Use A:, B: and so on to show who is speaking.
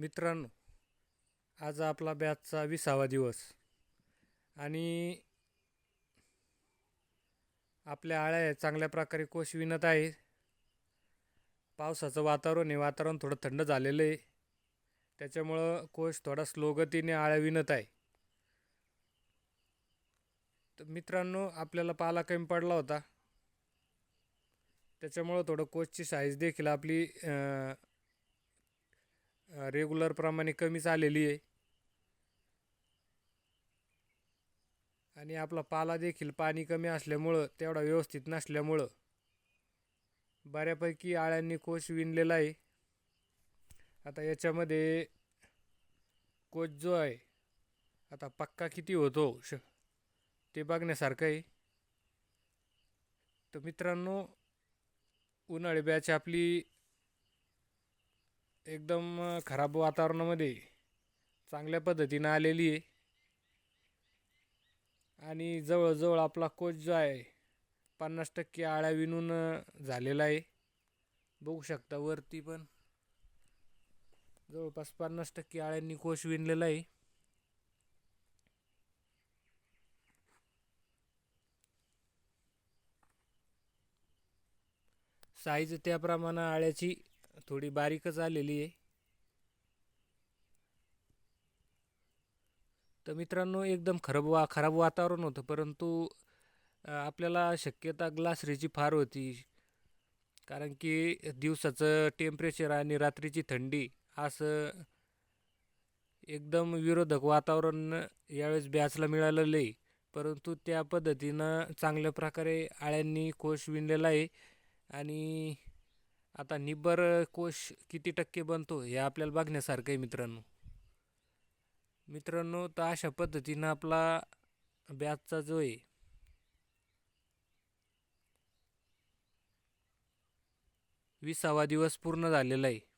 A: मित्रांनो आज आपला बॅचचा विसावा दिवस. आणि आपल्या आळ्या चांगल्या प्रकारे कोश विणत आहे. पावसाचं वातावरण आहे वातावरण थोडं थंड झालेलं आहे. त्याच्यामुळं कोश थोडा स्लो गतीने आळ्या विणत आहे. तर मित्रांनो आपल्याला पाला कमी पडला होता. त्याच्यामुळं थोडं कोचची साईज देखील आपली रेग्युलरप्रमाणे कमीच आलेली आहे. आणि आपला पाला देखील पाणी कमी असल्यामुळं तेवढा व्यवस्थित नसल्यामुळं बऱ्यापैकी आळ्यांनी कोश विणलेला आहे. आता याच्यामध्ये कोच जो आहे आता पक्का किती होतो श ते बघण्यासारखं आहे. तर मित्रांनो उन्हाळी बॅच आपली एकदम खराब वातावरणामध्ये चांगल्या पद्धतीनं आलेली आहे. आणि जवळजवळ आपला कोच जो आहे पन्नास टक्के आळ्या विणून झालेला आहे. बघू शकता वरती पण. जवळपास पन्नास टक्के आळ्यांनी कोश विणलेला आहे. साईज त्याप्रमाणे आळ्याची थोडी बारीकच आलेली आहे. तर मित्रांनो एकदम खराब वा खराब वातावरण होतं परंतु आपल्याला शक्यता ग्लासरीची फार होती. कारण की दिवसाचं टेम्परेचर आणि रात्रीची थंडी असं एकदम विरोधक वातावरण यावेळेस बॅचला मिळालेलं आहे परंतु त्या पद्धतीनं चांगल्या प्रकारे आळ्यांनी कोश विणलेला आहे. आणि आता निब्बर कोश किती टक्के बनतो हे आपल्याला बघण्यासारखं आहे मित्रांनो. मित्रांनो तर अशा पद्धतीनं आपला बॅचचा जो आहे विसावा दिवस पूर्ण झालेला आहे.